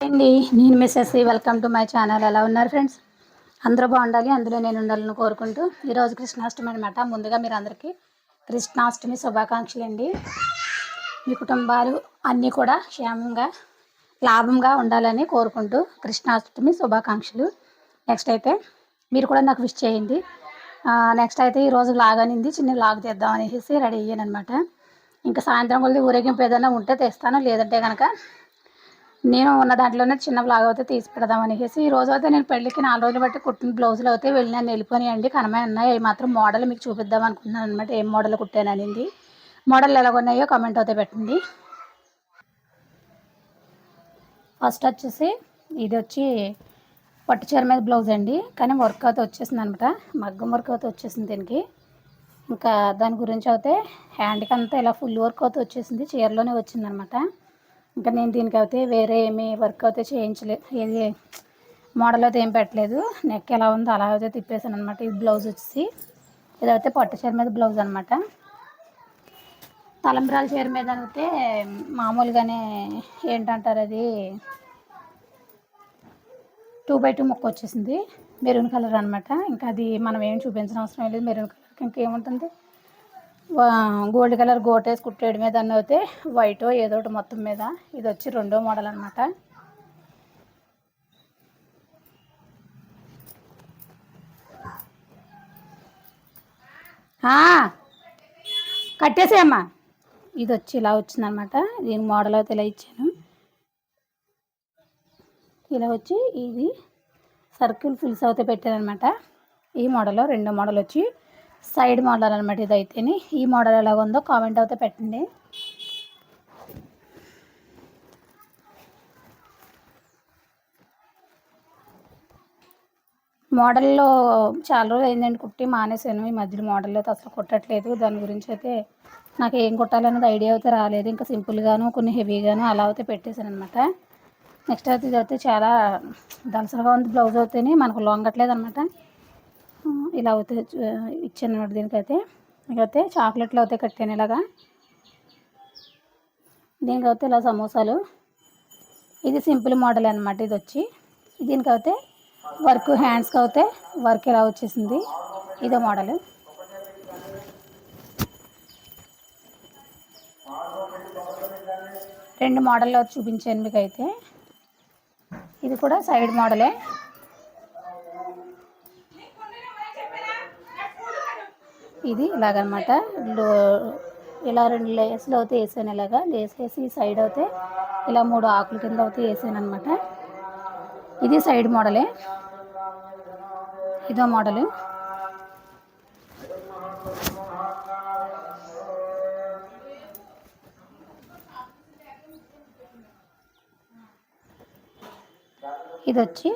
అండి నేను Mrs welcome to my channel ఎలా ఉన్నారు ఫ్రెండ్స్ అందరూ బాగుండాలి అందులో నేను ఉండాలని కోరుకుంటూ ఈరోజు కృష్ణాష్టమి అనమాట ముందుగా మీరు అందరికీ కృష్ణాష్టమి శుభాకాంక్షలు అండి. మీ కుటుంబాలు అన్నీ కూడా క్షేమంగా లాభంగా ఉండాలని కోరుకుంటూ కృష్ణాష్టమి శుభాకాంక్షలు. నెక్స్ట్ అయితే మీరు కూడా నాకు విష్ చేయండి. నెక్స్ట్ అయితే ఈరోజు లాగ్ అనింది చిన్న లాగ్ చేద్దాం అనేసి రెడీ అయ్యాను అనమాట ఇంకా సాయంత్రం కొద్ది ఊరేగింపు ఏదైనా ఉంటే తెస్తాను లేదంటే కనుక నేను ఉన్న దాంట్లోనే చిన్న బ్లాగ్ అయితే తీసి పెడదాం అనేసి ఈ రోజు అయితే నేను పెళ్ళికి నాలుగు రోజులు బట్టి కుట్టిన బ్లౌజులు అయితే వెళ్ళినాను వెళ్ళిపోయాయండి కనమే ఉన్నాయి. అవి మాత్రం మోడల్ మీకు చూపిద్దాం అనుకుంటున్నాను అనమాట ఏం మోడల్ కుట్టాననింది మోడల్ ఎలా ఉన్నాయో కమెంట్ అయితే పెట్టండి. ఫస్ట్ వచ్చేసి ఇది వచ్చి పట్టు చీర మీద బ్లౌజ్ అండి. కానీ వర్క్ అయితే వచ్చేసింది అనమాట మగ్గం వర్క్ అయితే వచ్చేసింది దీనికి. ఇంకా దాని గురించి అయితే హ్యాండ్కి అంతా ఇలా ఫుల్ వర్క్ అయితే వచ్చేసింది. చీరలోనే వచ్చిందనమాట ఇంకా నేను దీనికి అయితే వేరే ఏమి వర్క్ అయితే చేయించలేదు ఏది మోడల్ అయితే ఏం పెట్టలేదు. నెక్ ఎలా ఉందో అలా అయితే తిప్పేసాను అనమాట ఇది బ్లౌజ్ వచ్చేసి. ఇదైతే పట్టు చీర మీద బ్లౌజ్ అనమాట తలంబ్రాల చీర మీద అయితే మామూలుగానే ఏంటంటారు అది? టూ బై టూ మొక్క వచ్చేసింది. మెరూన్ కలర్ అనమాట ఇంకా అది మనం ఏం చూపించిన అవసరం లేదు మెరూన్ కలర్కి ఇంకేముంటుంది? గోల్డ్ కలర్ గోటేసి కుట్టేడు మీద అన్న అయితే వైట్ ఏదో ఒకటి మొత్తం మీద. ఇది వచ్చి రెండో మోడల్ అనమాట కట్టేసేయమ్మా. ఇది వచ్చి ఇలా వచ్చిందనమాట దీని మోడల్ అయితే ఇలా ఇచ్చాను. ఇలా వచ్చి ఇది సర్కిల్ ఫిల్స్ అయితే పెట్టాను అనమాట ఈ మోడల్ రెండో మోడల్ వచ్చి సైడ్ మోడల్ అనమాట ఇదైతేని. ఈ మోడల్ ఎలాగ ఉందో కామెంట్ అయితే పెట్టండి. మోడల్లో చాలా రోజులు అయిందండి కుట్టి మానేసాను. ఈ మధ్యలో మోడల్ అయితే అసలు కుట్టట్లేదు. దాని గురించి అయితే నాకు ఏం కుట్టాలనేది ఐడియా అయితే రాలేదు. ఇంకా సింపుల్గాను కొన్ని హెవీగాను అలా అయితే పెట్టేశాను అనమాట నెక్స్ట్ అయితే ఇది అయితే చాలా దలసరగా ఉంది బ్లౌజ్ అయితేనే మనకు లొంగట్లేదు అనమాట ఇలా అయితే ఇచ్చాను అనమాట దీనికైతే. అయితే చాక్లెట్లు అయితే కట్టాను ఇలాగా. దీనికైతే ఇలా సమోసాలు. ఇది సింపుల్ మోడల్ అనమాట ఇది వచ్చి దీనికైతే వర్క్ హ్యాండ్స్కి అయితే వర్క్ ఇలా వచ్చేసింది ఇదే మోడల్. రెండు మోడల్లో చూపించాను మీకు అయితే ఇది కూడా సైడ్ మోడలే. ఇది ఇలాగనమాట. ఇలా రెండు లేస్లు అయితే వేసాను ఇలాగా. లేస్ వేసి సైడ్ అయితే ఇలా మూడు ఆకుల కింద అయితే వేసాను అనమాట ఇది సైడ్ మోడలే ఇదో మోడలు ఇది వచ్చి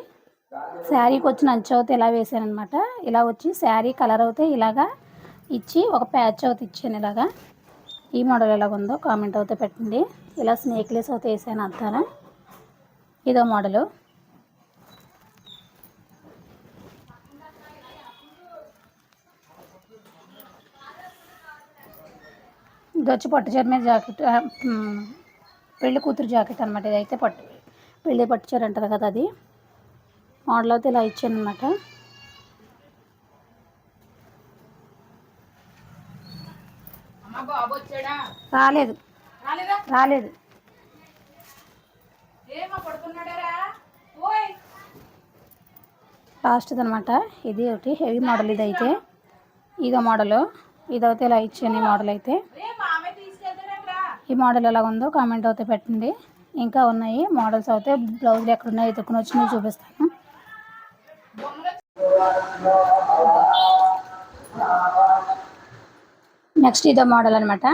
శారీకి వచ్చిన అంచు అయితే ఇలా వేసాను అనమాట ఇలా వచ్చి శారీ కలర్ అయితే ఇలాగా ఇచ్చి ఒక ప్యాచ్ అవుతుంది ఇచ్చాను ఇలాగా. ఈ మోడల్ ఎలాగ ఉందో కామెంట్ అయితే పెట్టండి. ఇలా స్నేక్లెస్ అయితే వేసాను అంతారా ఇదో మోడలు. ఇది వచ్చి పట్టు చీర మీద జాకెట్ పెళ్ళి కూతురు జాకెట్ అనమాట ఇదైతే పట్టు పెళ్ళి పట్టు చీర అంటారు కదా అది. మోడల్ అయితే ఇలా ఇచ్చాను అనమాట రాలేదు. రాలేదు? లాస్ట్ అనమాట ఇది ఒకటి హెవీ మోడల్ ఇది అయితే ఇదో మోడల్. ఇదైతే ఇలా ఇచ్చాను ఈ మోడల్ అయితే. ఈ మోడల్ ఎలా ఉందో కామెంట్ అయితే పెట్టండి. ఇంకా ఉన్నాయి మోడల్స్ అయితే. బ్లౌజులు ఎక్కడున్నాయి ఎత్తుకుని వచ్చి చూపిస్తాను. నెక్స్ట్ ఇదో మోడల్ అనమాట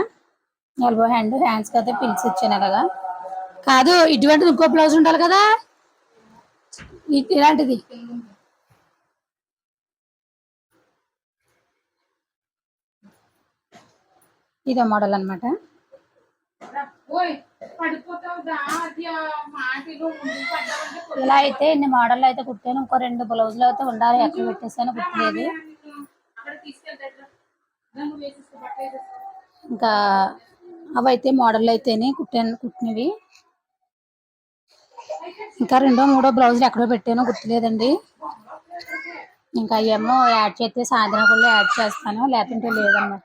ఎల్బో హ్యాండ్ హ్యాండ్స్కి అయితే పిల్స్ ఇచ్చాను అలాగా. కాదు ఇటువంటి ఇంకో బ్లౌజ్ ఉండాలి కదా? ఇలాంటిది. ఇదో మోడల్ అనమాట ఇలా అయితే ఇన్ని మోడల్ అయితే కుట్టాను ఇంకో రెండు బ్లౌజులు అయితే ఉండాలి ఎక్కడ పెట్టేసాను కుట్టలేదు. ఇంకా అవైతే మోడల్ అయితేనే కుట్టాను కుట్టినవి. ఇంకా రెండో మూడో బ్లౌజులు ఎక్కడో పెట్టానో గుర్తులేదండి. ఇంకా అయ్యేమో యాడ్ చేస్తే సాయంత్రం కూడా యాడ్ చేస్తాను లేకుంటే లేదనమాట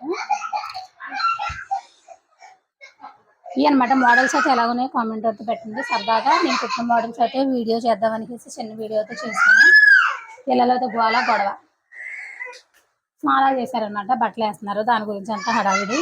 ఇవి అనమాట మోడల్స్ అయితే ఎలా ఉన్నాయి కామెంట్ అయితే పెట్టండి. సరదాగా నేను కుట్టిన మోడల్స్ అయితే వీడియో చేద్దామని చిన్న వీడియో అయితే చేశాను. పిల్లలతో గోల గొడవ. స్నానాలు చేశారనమాట బట్టలు వేస్తున్నారు దాని గురించి అంతా హడావిడి.